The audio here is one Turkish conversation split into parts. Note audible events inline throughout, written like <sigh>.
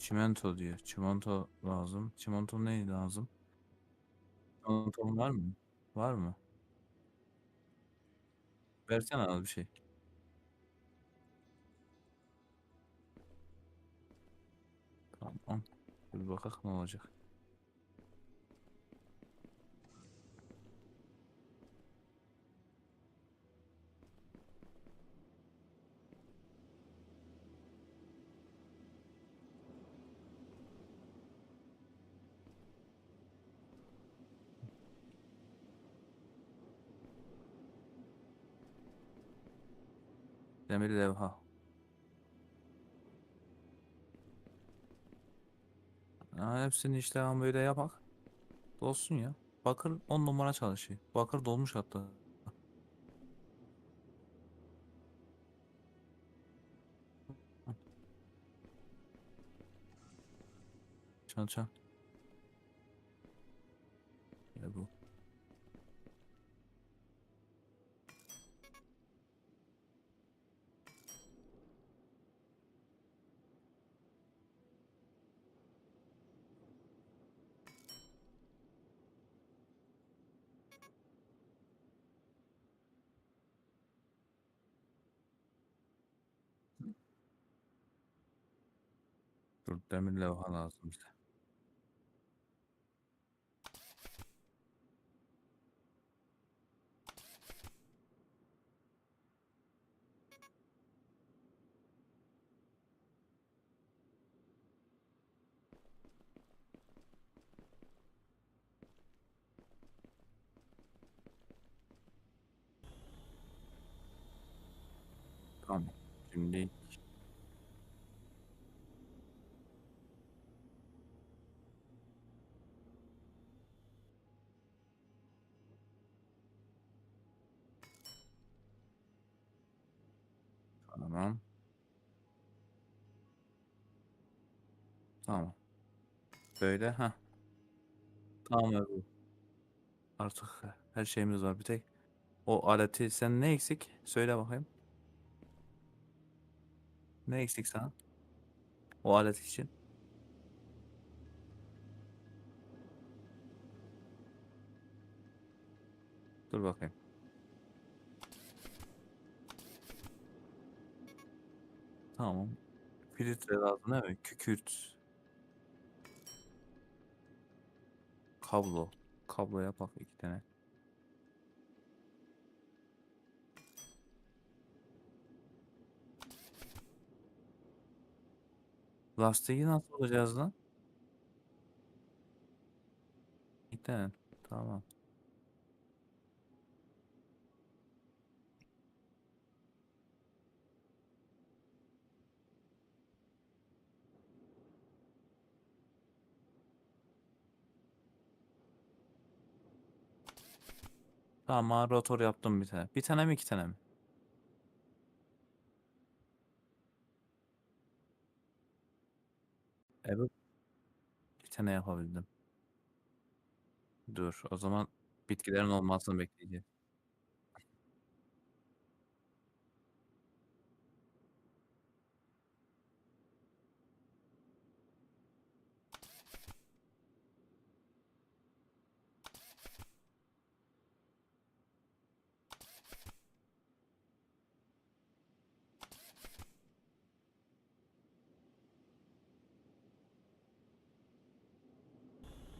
Çimento diyor. Çimento lazım. Çimento ne lazım? Çimento var mı? Var mı? Versene az bir şey. Tamam. Bir bakak ne olacak. Demir levha. Ha, hepsini işte böyle yapak. Dolsun ya. Bakır 10 numara çalışıyor. Bakır dolmuş hatta. Çan çan. Ya bu. Demir levha lazım bize. Tamam. Şimdi Tamam. Tamam. Böyle ha. Tamam abi. Artık her şeyimiz var. Bir tek o aleti sen ne eksik? Söyle bakayım. Ne eksik sana? O alet için. Dur bakayım. Tamam. Filtre lazım değil mi? Kükürt. Kablo. Kablo yapak iki tane. Lastiği nasıl alacağız lan? İki tane. Tamam. Tamam rotor yaptım bir tane. Bir tane mi iki tane mi? Evet. Bir tane yapabildim. Dur o zaman bitkilerin olmasını bekleyeceğiz.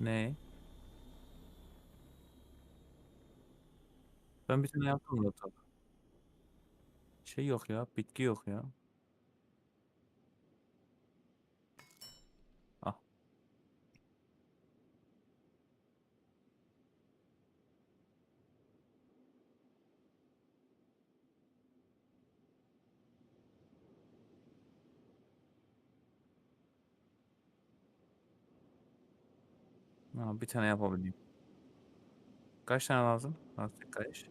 Ne? Ben bir tane yaptım rotor. Şey yok ya, bitki yok ya. Ha, bir tane yapabildim. Kaç tane lazım? Lastik kayış.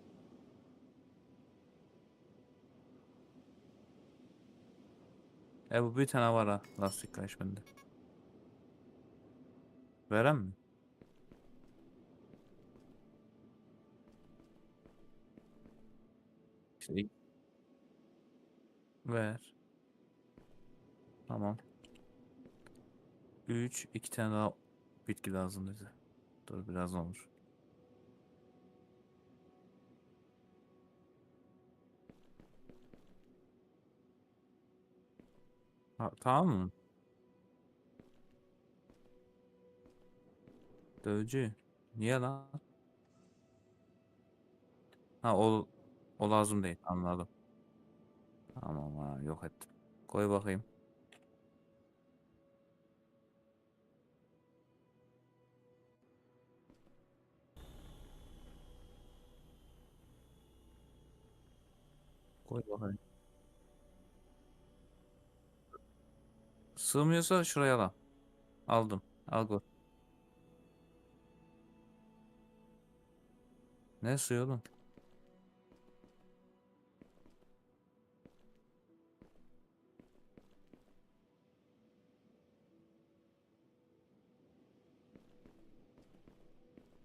E bu bir tane var ha lastik kayış bende. Veren mi? Şey. Ver. Tamam. 3 2 tane daha bitki lazım bize. Dur biraz olur. Ha, tamam mı? Dövücü. Niye lan? Ha o o lazım değil. Anladım. Tamam ha yok ettim. Koy bakayım. Koy bakayım. Sığmıyorsa şuraya al. Aldım. Al koy. Ne suyu oğlum?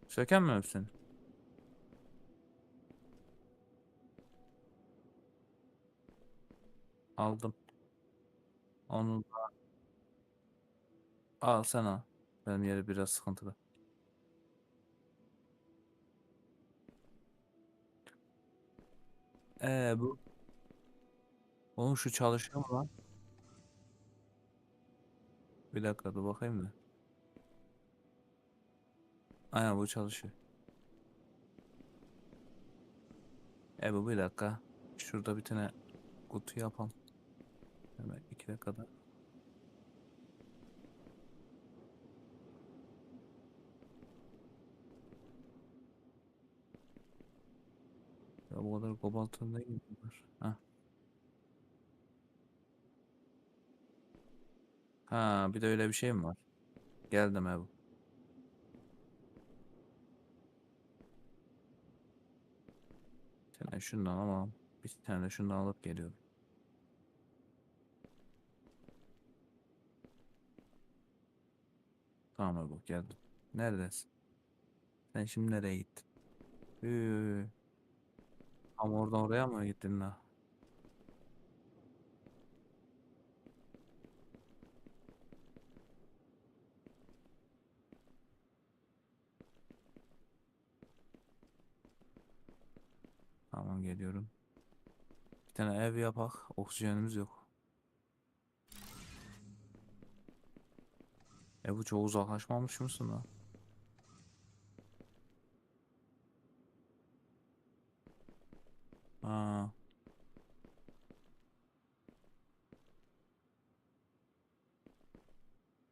Söken mi hepsini? Aldım. Onu da al sen al. Benim yeri biraz sıkıntılı. Ee bu. Oğlum şu çalışıyor mu lan? Bir dakika dur bakayım da. Aynen bu çalışıyor. E bu bir dakika. Şurada bir tane kutu yapalım. Hemen iki dakikada. Ya bu kadar kobaltın ne var? Ha. Ha bir de öyle bir şey mi var? Geldim Ebu. Bir tane şundan ama bir tane de şundan alıp geliyorum. Tamam Ebu geldim. Neredesin? Sen şimdi nereye gittin? Üü, ama oradan oraya mı gittin la? Tamam geliyorum. Bir tane ev yapak. Oksijenimiz yok. E bu çok uzaklaşmamış mısın lan? Ha.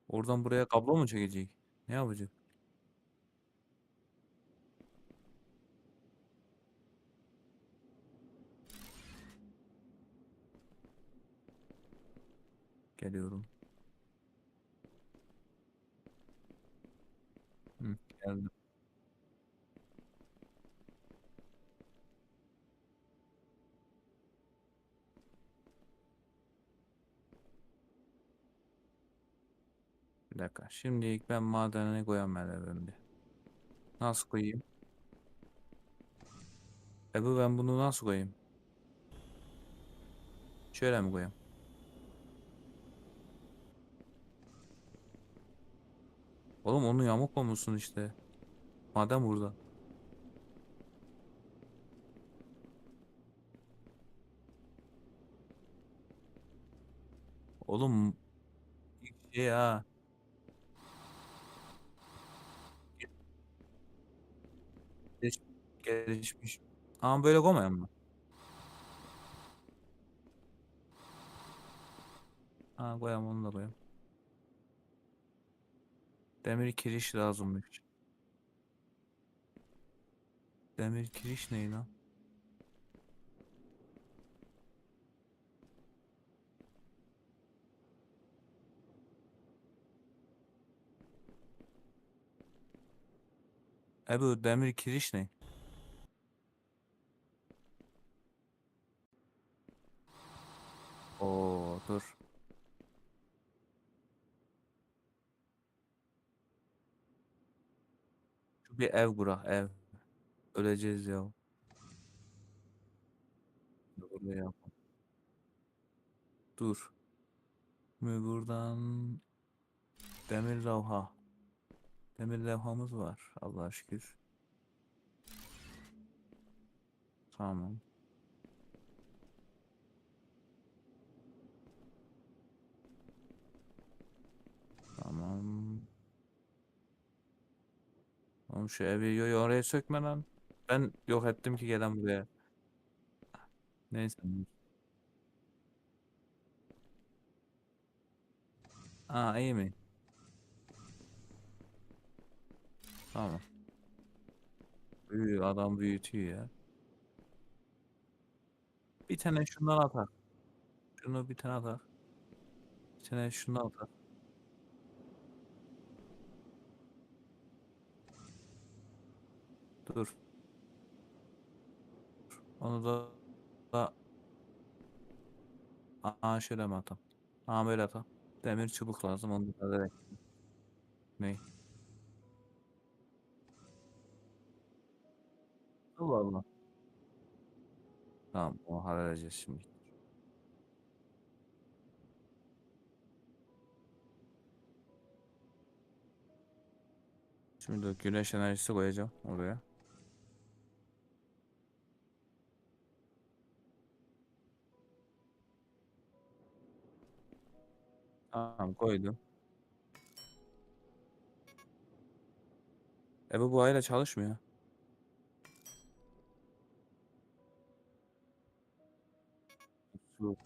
Oradan buraya kablo mu çekecek? Ne yapacak? Geliyorum. Geldim. Bir dakika. Şimdi ilk ben madene koyamam bir. Nasıl koyayım? Ebu ben bunu nasıl koyayım? Şöyle mi koyayım? Oğlum onu yamuk olmuşsun işte. Madem burada. Oğlum şey. Geliş- Gelişmiş. Ama böyle koymayayım mı? Ha koyayım onu da koyayım. Demir kiriş lazımmış. Demir kiriş ne lan? E bu demir kiriş ne? Oo dur. Şu bir ev kurak ev. Öleceğiz ya. Buraya. Dur. Mü buradan Demir levha. Demir levhamız var. Allah'a şükür. Tamam. Tamam. Oğlum şu evi yo- oraya sökme lan. Ben yok ettim ki gelen buraya. Neyse. Aa iyi mi? Tamam. Büyü, adam büyütüyor ya. Bir tane şundan atar. Şunu bir tane atar. Bir tane şundan atar. Dur. Onu da, da Aa şöyle mi atam? Aa böyle atam. Demir çubuk lazım onu da direkt. Ne? Allah Allah. Tamam onu halledeceğiz şimdi. Şimdi de güneş enerjisi koyacağım oraya. Tamam koydum. E bu bu ayla çalışmıyor. Su.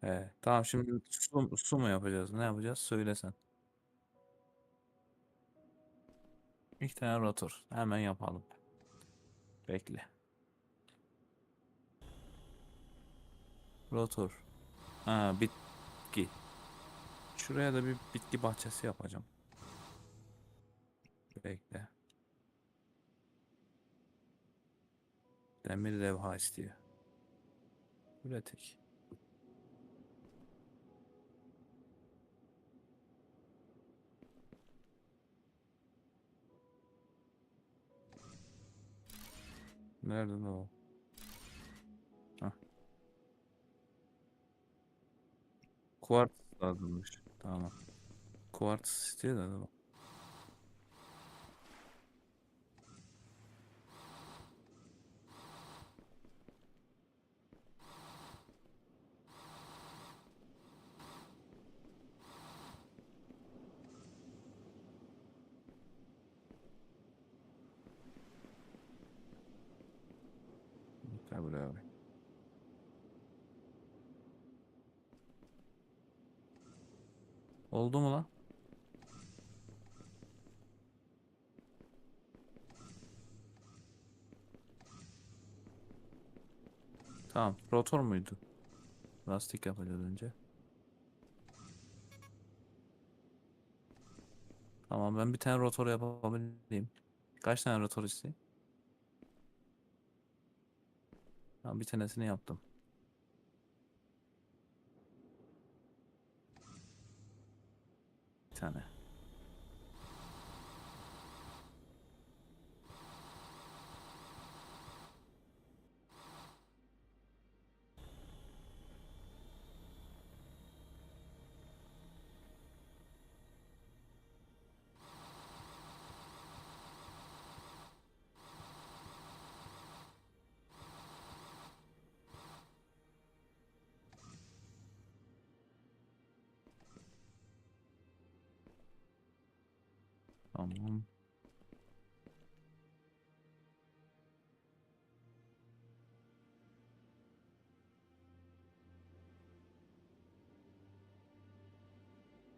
He, tamam şimdi su, su mu yapacağız? Ne yapacağız? Söylesen. İlk tane rotor. Hemen yapalım. Bekle. Rotor. Ha bitki. Şuraya da bir bitki bahçesi yapacağım. Bekle. Demir levha istiyor. Üretik. Nerede o? Kuartz lazımmış. Tamam. Kuartz istiyor da. dur. Gel buraya abi. Oldu mu lan? Tamam. Rotor muydu? Lastik yapacağız önce. Tamam ben bir tane rotor yapabileyim. Kaç tane rotor isteyeyim? Tamam bir tanesini yaptım. Bir Tamam.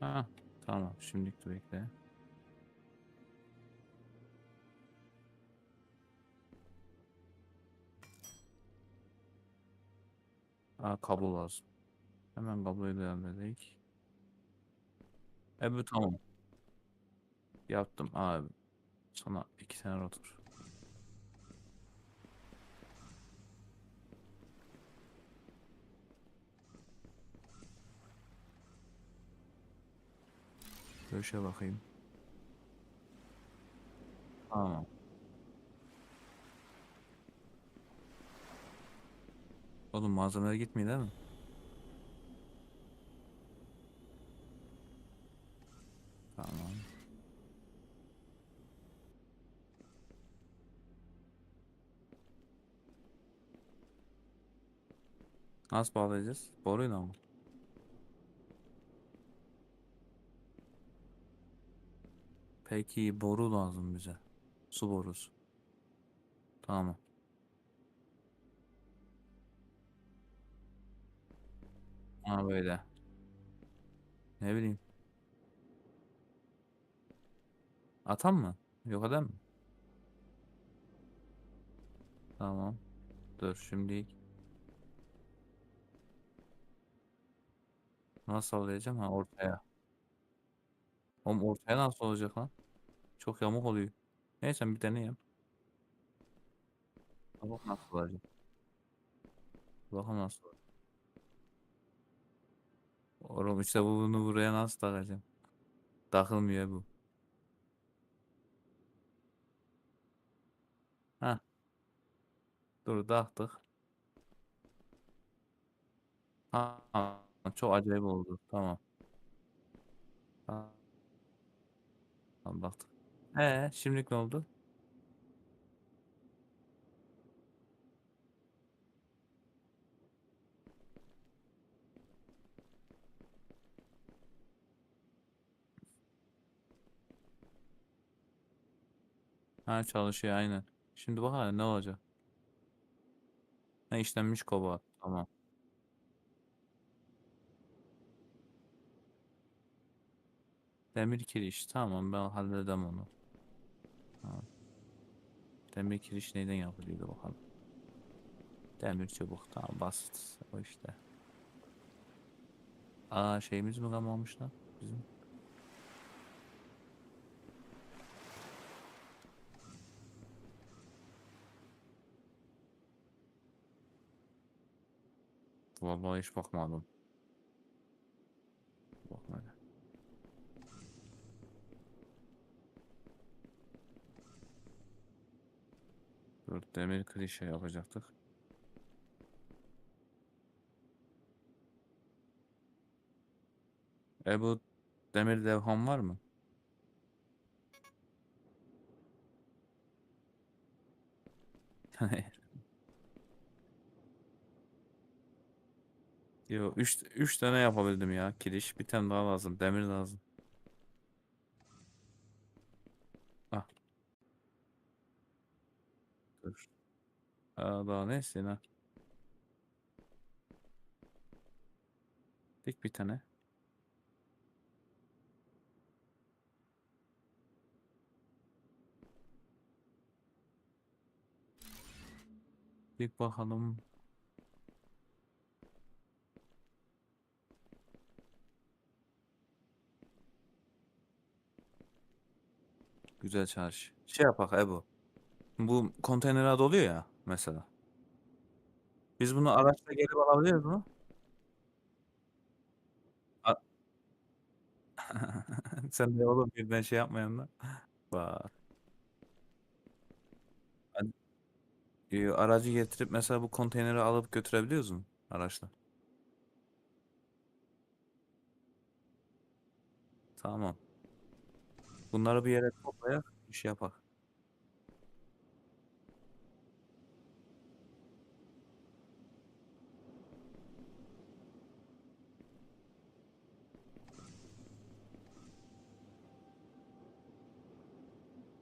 Ha, tamam. Şimdilik bekle. Aa, kablo lazım. Hemen kabloyu da halledelim. E tamam. Yaptım abi. Sana iki tane rotor. Döşe bakayım. Tamam. Oğlum malzemeler gitmiyor değil mi? Nasıl bağlayacağız? Boruyla mı? Peki boru lazım bize. Su borusu. Tamam. Ha böyle. Ne bileyim. Atam mı? Yok adam mı? Tamam. Dur şimdi nasıl sallayacağım? Ha ortaya. Oğlum ortaya nasıl olacak lan? Çok yamuk oluyor. Neyse bir deneyeyim. Bak nasıl olacak. Bakalım nasıl olacak. Oğlum işte bu- bunu buraya nasıl takacağım? Takılmıyor bu. Ha dur taktık. Ha, çok acayip oldu. Tamam. Tamam, baktık. Ee, şimdilik ne oldu? Ha çalışıyor aynen. Şimdi bakalım ne olacak. Ha işlenmiş kova. Tamam. Demir kiriş. Tamam ben halledem onu. Tamam. Demir kiriş neyden yapılıyordu bakalım. Demir çubuk. Tamam basit. O işte. Aa şeyimiz mi kalmamış lan? Bizim. Vallahi hiç bakmadım. Dur demir klişe yapacaktık. E bu demir levham var mı? <laughs> Yo 3 3 tane yapabildim ya kiriş. Bir tane daha lazım. Demir lazım. Aa, daha ne istiyorsun ha? Dik bir tane. Dik bakalım. Güzel çarşı. Şey yapak Ebu. Bu konteynere doluyor ya mesela. Biz bunu araçla gelip alabiliyoruz mu? <laughs> Sen de oğlum birden şey yapmayan da. Bak. Ee, Aracı getirip mesela bu konteyneri alıp götürebiliyoruz mu araçla? Tamam. Bunları bir yere toplayak, bir şey yapak.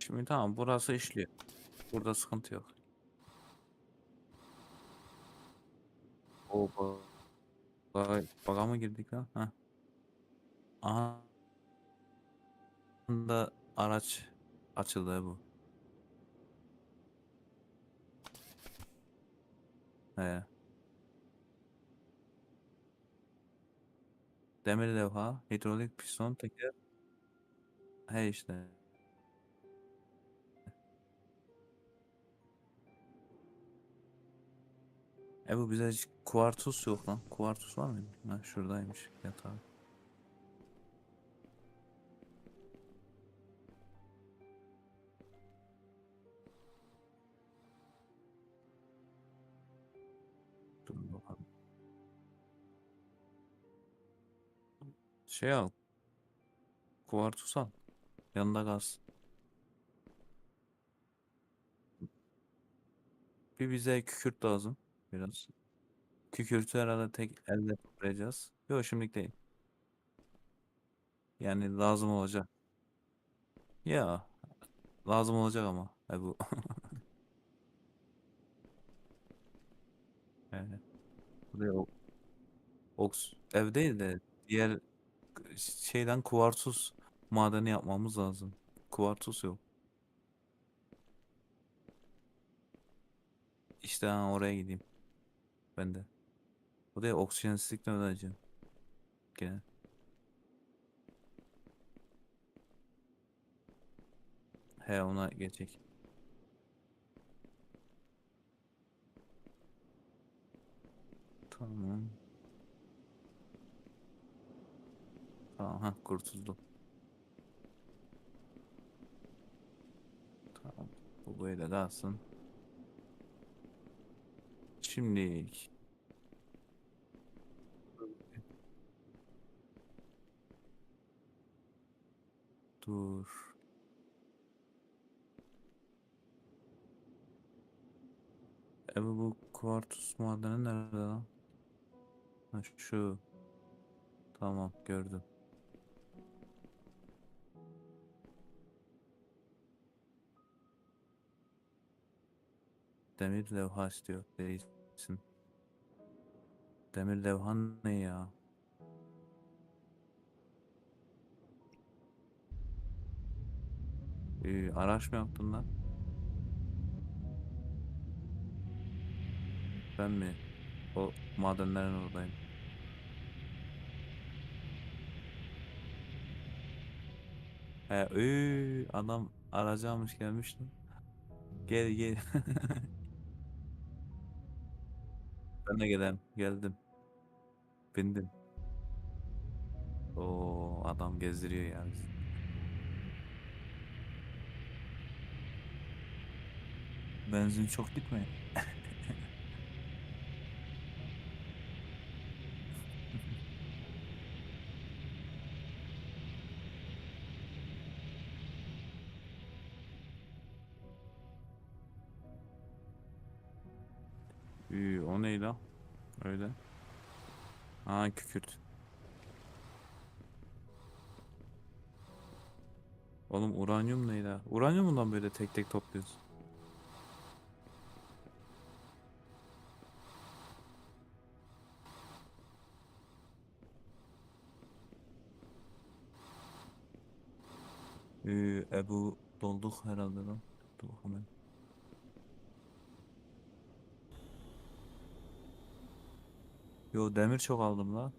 Şimdi tamam burası işliyor. Burada sıkıntı yok. O bak baga mı girdik ha? Heh. Aha da araç açıldı bu. He. Demir levha, hidrolik piston, teker. He işte. E bu bize kuartus yok lan. Kuartus var mıydı? Ha şuradaymış yatağı. Şey al. Kuartus al. Yanında gaz. Bir bize kükürt lazım. Biraz. Kükürtü herhalde tek elde toplayacağız. Yok şimdilik değil. Yani lazım olacak. Ya lazım olacak ama. E bu. <laughs> O- oks ev değil de diğer şeyden kuvartuz madeni yapmamız lazım. Kuvartuz yok. İşte oraya gideyim. Ben de. Buraya oksijensizlik ne ödeyeceğim? Gene. He ona geçecek. Tamam. Tamam ha kurtuldum. Tamam. Bu böyle kalsın. Şimdi dur. Abi bu kuartuz madeni nerede lan? Ha, şu. Tamam gördüm. Demir levha istiyor reisin. Demir levha ne ya? Ee, araç mı yaptın lan? Ben mi? O madenlerin oradayım. He, üy, adam aracı almış gelmiş lan. Gel gel. <laughs> Ben de gelen geldim. Bindim. O adam gezdiriyor ya bizi. Benzin çok gitme. <laughs> Üy, o ne la? Öyle. Aa kükürt. Oğlum uranyum ne la? Uranyumundan böyle tek tek topluyoruz. Ee, Ebu dolduk herhalde lan. Dur bakalım. Yo demir çok aldım la.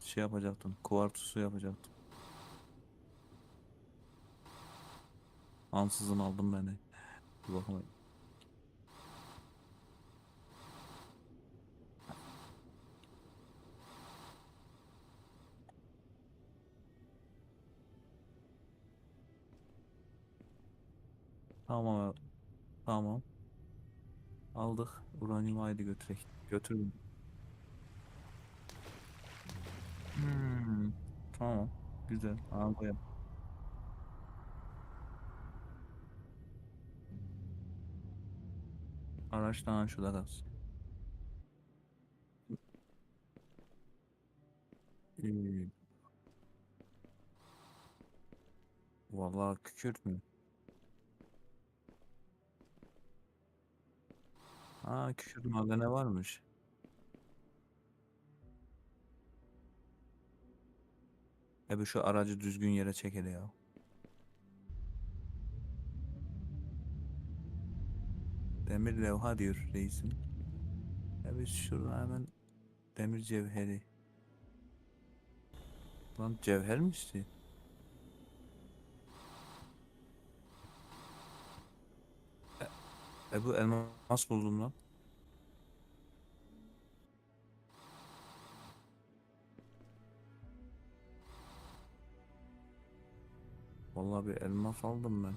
Şey yapacaktım. Kuvartusu yapacaktım. Ansızın aldım beni. Dur bakalım. Tamam. Tamam. Aldık. Uranyum haydi götürek. Götürdüm. Tamam. Güzel. Abi. Araç daha şurada kalsın. Ee, Vallahi kükürt mü? Aa kükürt madene varmış. Ebe şu aracı düzgün yere çek hele ya. Demir levha diyor reisim. Evet şurada hemen demir cevheri. Lan cevher mi istiyor? E, e bu elmas buldum lan. Vallahi bir elmas aldım ben.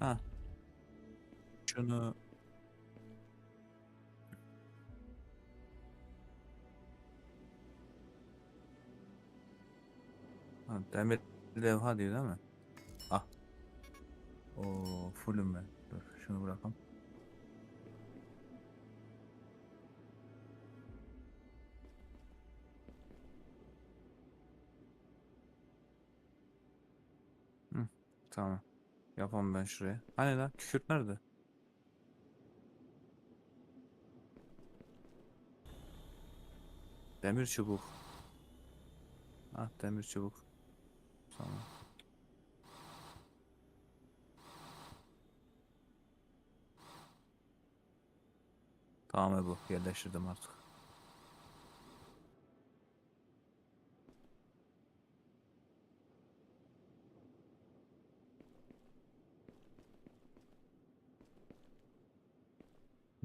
Ha. Şunu ha, demir levha diyor değil mi? Ah. Oo, fullüm ben. Dur. şunu bırakalım. Tamam. Yapalım ben şuraya. Hani lan kükürt nerede? Demir çubuk. Ah demir çubuk. Tamam. Tamam bu yerleştirdim artık.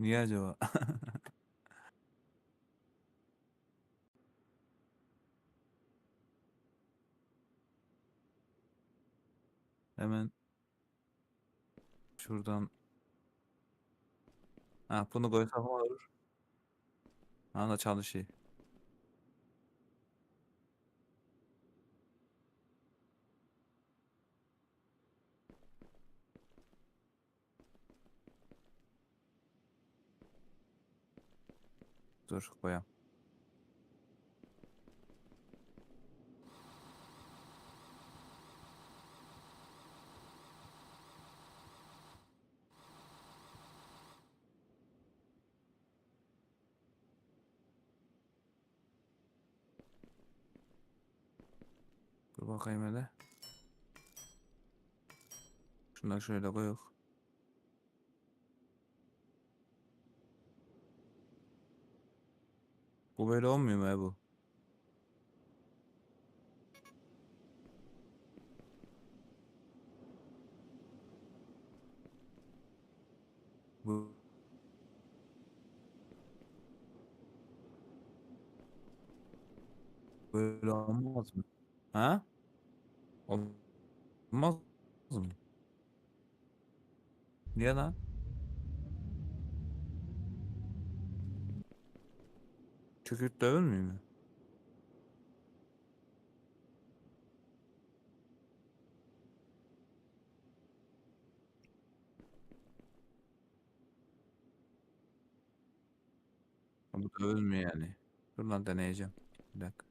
Niye acaba? <laughs> Hemen şuradan Ha bunu koysam olur. Ha da çalışıyor. Dur koyam. Dur bakayım hele. Şunları şöyle koyuk. Bu böyle olmuyor mu bu? Bu böyle olmaz mı? Ha? Olmaz mı? Niye lan? Kükürt dövülmüyor mu? Ha, Bu dövülmüyor yani. Dur lan deneyeceğim. Bir dakika.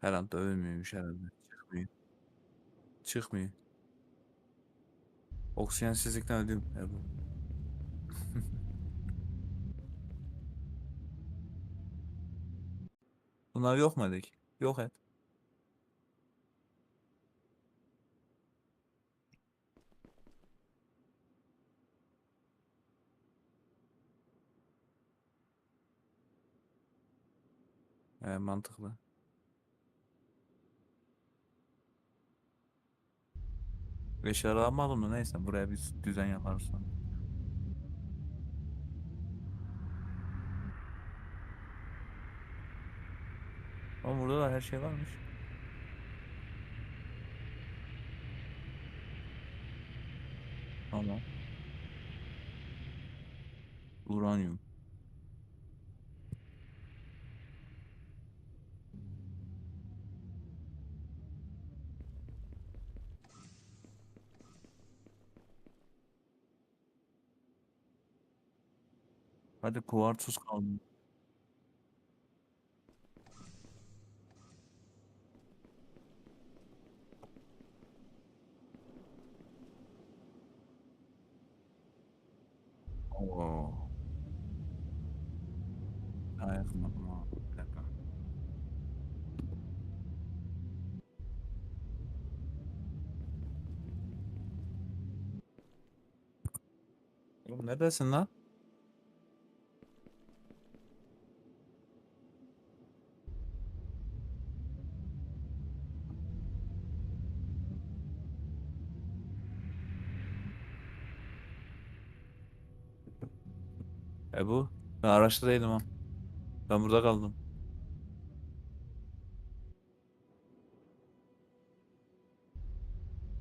Her an dövülmüyormuş herhalde. Çıkmıyor. Çıkmıyor. Oksijensizlikten öldüm. Ebu. Bunlar yok mu dedik? Yok et. Ee, mantıklı. Beşeri almadım da neyse buraya bir düzen yaparız sonra. Ama burada da her şey varmış. Tamam. Uranyum. Hadi kuvartsız kaldı. Oo. Daha yakın ama bir dakika. Oğlum neredesin lan? E bu? Ben araçta değilim ha. Ben burada kaldım.